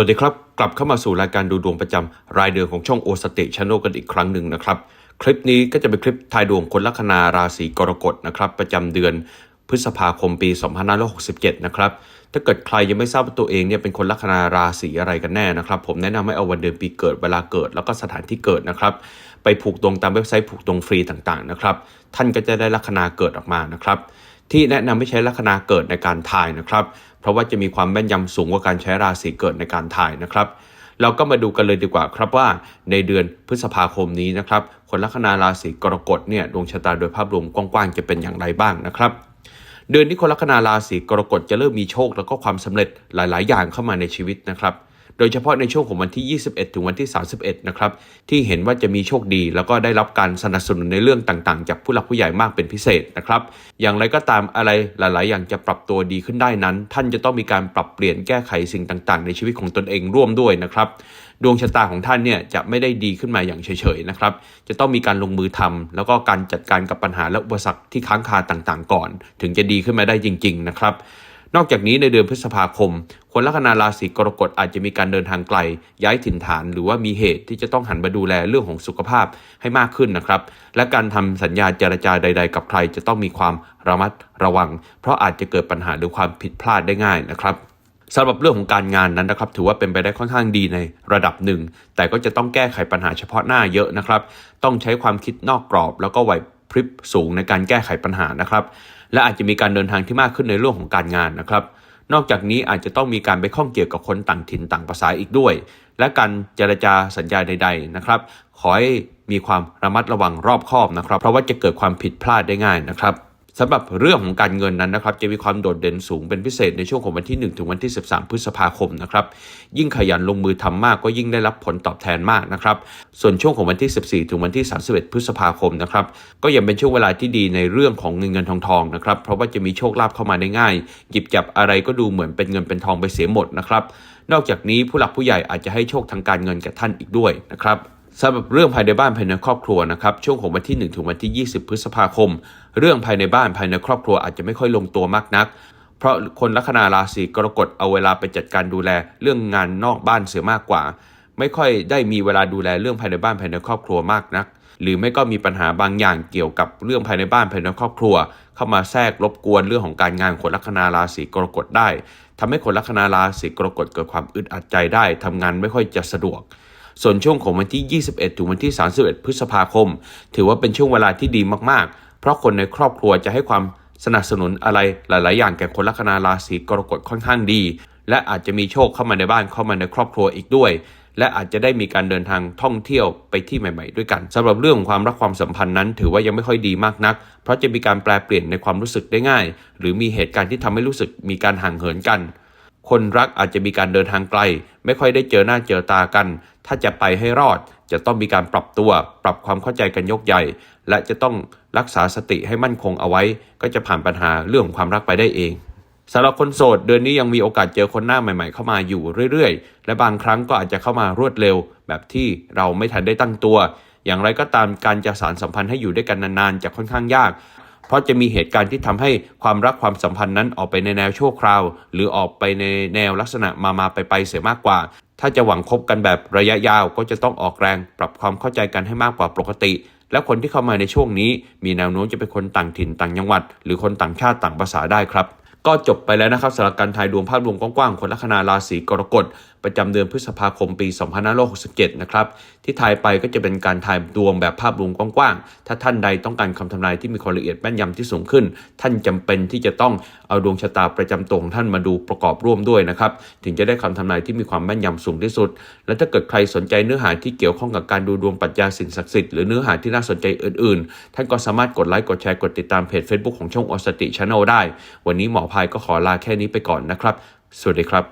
วัสดีครับ กลับเข้ามาสู่รายการดูดวงประจำรายเดือนของช่องโอสติชานลกันอีกครั้งหนึ่งนะครับ คลิปนี้ก็จะเป็นคลิปทายดวงคนลัคนาราศีกรกฎนะครับ ประจำเดือนพฤษภาคมปี 2567 นะครับ ถ้าเกิดใครยังไม่ทราบว่าตัวเองเนี่ยเป็นคนลัคนาราศีอะไรกันแน่นะครับ ผมแนะนำให้เอาวันเดือนปีเกิดเวลาเกิด แล้วก็สถานที่เกิดนะครับ ไปผูกดวงตามเว็บไซต์ผูกดวงฟรีต่างๆนะครับ ท่านก็จะได้ลัคนาเกิดออกมานะครับ ที่แนะนำให้ใช้ลัคนาเกิดในการทายนะครับ เพราะว่าจะมีความแม่นยำสูงกว่าการใช้ราศีเกิดในการทายนะครับ เราก็มาดูกันเลยดีกว่าครับว่าในเดือนพฤษภาคมนี้นะครับ คนลัคนาราศีกรกฎเนี่ยดวงชะตาโดยภาพรวมกว้างๆจะเป็นอย่างไรบ้างนะครับเดือนนี้คนลัคนาราศีกรกฎจะเริ่มมีโชคแล้วก็ความสำเร็จหลาย ๆ อย่างเข้ามาในชีวิตนะครับ โดยเฉพาะในช่วงของวันที่ 21 ถึงวันที่ 31 นะครับ ที่เห็นว่าจะมีโชคดี แล้วก็ได้รับการสนับสนุนในเรื่องต่างๆ จากผู้หลักผู้ใหญ่มากเป็นพิเศษนะครับ อย่างไรก็ตามอะไรหลาย ๆ อย่างจะปรับตัวดีขึ้นได้นั้น ท่านจะต้องมีการปรับเปลี่ยนแก้ไขสิ่งต่าง ๆ ในชีวิตของตนเองร่วมด้วยนะครับดวงชะตาของท่านเนี่ยจะไม่ได้ดีขึ้นมาอย่างเฉยๆนะครับ จะต้องมีการลงมือทำแล้วก็การจัดการกับปัญหาและอุปสรรคที่ค้างคาต่างๆ ก่อน ถึงจะดีขึ้นมาได้จริง ๆ นะครับ นอกจากนี้ในเดือนพฤษภาคม คนลัคนาราศีกรกฎอาจจะมีการเดินทางไกล ย้ายถิ่นฐาน หรือว่ามีเหตุที่จะต้องหันมาดูแลเรื่องของสุขภาพให้มากขึ้นนะครับ และการทำสัญญาเจรจาใด ๆ กับใครจะต้องมีความระมัดระวัง เพราะอาจจะเกิดปัญหาหรือความผิดพลาดได้ง่ายนะครับสำหรับเรื่องของการงานนั้นนะครับ ถือว่าเป็นไปได้ค่อนข้างดีในระดับหนึ่ง แต่ก็จะต้องแก้ไขปัญหาเฉพาะหน้าเยอะนะครับ ต้องใช้ความคิดนอกกรอบ แล้วก็ไหว ริบสูงในการแก้ไขปัญหานะครับ และอาจจะมีการเดินทางที่มากขึ้นในเรื่องของการงานนะครับ นอกจากนี้อาจจะต้องมีการไปข้องเกี่ยวกับคนต่างถิ่นต่างภาษาอีกด้วย และการเจรจาสัญญาใด ๆนะครับ ขอให้มีความระมัดระวังรอบคอบนะครับ เพราะว่าจะเกิดความผิดพลาดได้ง่ายนะครับ สำหรับเรื่องของการเงินนั้นนะครับจะมีความโดดเด่นสูงเป็นพิเศษในช่วงของวันที่ 1 ถึงวันที่ 13 พฤษภาคมนะครับยิ่งขยันลงมือทำมากก็ยิ่งได้รับผลตอบแทนมากนะครับส่วนช่วงของวันที่ 14 ถึงวันที่ 31 พฤษภาคมนะครับก็ยังเป็นช่วงเวลาที่ดีในเรื่องของเงินเงินทองทองนะครับเพราะว่าจะมีโชคลาภเข้ามาได้ง่าย หยิบจับอะไรก็ดูเหมือนเป็นเงินเป็นทองไปเสียหมดนะครับนอกจากนี้ผู้หลักผู้ใหญ่อาจจะให้โชคทางการเงินแก่ท่านอีกด้วยนะครับ สำหรับเรื่องภายในบ้านภายในครอบครัวนะครับช่วงของวันที่ 1 ถึงวันที่ 20 พฤษภาคม เรื่องภายในบ้านภายในครอบครัวอาจจะไม่ค่อยลงตัวมากนัก เพราะคนลัคนาราศีกรกฎเอาเวลาไปจัดการดูแลเรื่องงานนอกบ้านเสียมากกว่า ไม่ค่อยได้มีเวลาดูแลเรื่องภายในบ้านภายในครอบครัวมากนัก หรือไม่ก็มีปัญหาบางอย่างเกี่ยวกับเรื่องภายในบ้านภายในครอบครัว เข้ามาแทรกรบกวนเรื่องของการงานคนลัคนาราศีกรกฎได้ทำให้คนลัคนาราศีกรกฎเกิดความอึดอัดใจได้ทำงานไม่ค่อยจะสะดวก ส่วนช่วงของวันที่ 21 ถึงวันที่ 31 พฤษภาคม ถือว่าเป็นช่วงเวลาที่ดีมากๆ เพราะคนในครอบครัวจะให้ความสนับสนุนอะไรหลาย ๆ อย่างแก่คนลัคนาราศีกรกฎค่อนข้างดี และอาจจะมีโชคเข้ามาในบ้านเข้ามาในครอบครัวอีกด้วย และอาจจะได้มีการเดินทางท่องเที่ยวไปที่ใหม่ ๆ ด้วยกันสำหรับเรื่องของความรักความสัมพันธ์นั้น ถือว่ายังไม่ค่อยดีมากนัก เพราะจะมีการแปลเปลี่ยนในความรู้สึกได้ง่าย หรือมีเหตุการณ์ที่ทำให้รู้สึกมีการห่างเหินกัน คนรักอาจจะมีการเดินทางไกล ไม่ค่อยได้เจอหน้าเจอตากัน ถ้าจะไปให้รอด จะต้องมีการปรับตัว ปรับความเข้าใจกันยกใหญ่ และจะต้องรักษาสติให้มั่นคงเอาไว้ ก็จะผ่านปัญหาเรื่องความรักไปได้เองสำหรับคนโสดเดือนนี้ยังมีโอกาสเจอคนหน้าใหม่ ๆ เข้ามาอยู่เรื่อยๆ และบางครั้งก็อาจจะเข้ามารวดเร็ว แบบที่เราไม่ทันได้ตั้งตัว อย่างไรก็ตามการจะสารสัมพันธ์ให้อยู่ด้วยกันนานๆจะค่อนข้างยาก เพราะจะมีเหตุการณ์ที่ทำให้ความรักความสัมพันธ์นั้นออกไปในแนวชั่วคราว หรือออกไปในแนวลักษณะมามาไปไปเสียมากกว่า ถ้าจะหวังคบกันแบบระยะยาวก็จะต้องออกแรง ปรับความเข้าใจกันให้มากกว่าปกติ และคนที่เข้ามาในช่วงนี้ มีแนวโน้มจะเป็นคนต่างถิ่นต่างจังหวัด หรือคนต่างชาติต่างภาษาได้ครับ ก็จบไปแล้วนะครับสำหรับการทายดวงภาพรวมกว้างๆคนลัคนาราศีกรกฎประจำเดือนพฤษภาคมปี 2567 นะครับที่ทายไปก็จะเป็นการทายดวงแบบภาพรวมกว้างๆ ถ้าท่านใดต้องการคำทำนายที่มีความละเอียดแม่นยำที่สูงขึ้น ท่านจำเป็นที่จะต้องเอาดวงชะตาประจำตัวของท่านมาดูประกอบร่วมด้วยนะครับถึงจะได้คำทำนายที่มีความแม่นยำสูงที่สุด และถ้าเกิดใครสนใจเนื้อหาที่เกี่ยวข้องกับการดูดวงปรัชญาสิ่งศักดิ์สิทธิ์หรือเนื้อหาที่น่าสนใจอื่นๆ ท่านก็สามารถกดไลค์กดแชร์กดติดตามเพจ Facebook ของช่องอสติชาแนลได้ วันนี้หมอพายก็ขอลาแค่นี้ไปก่อนนะครับ สวัสดีครับ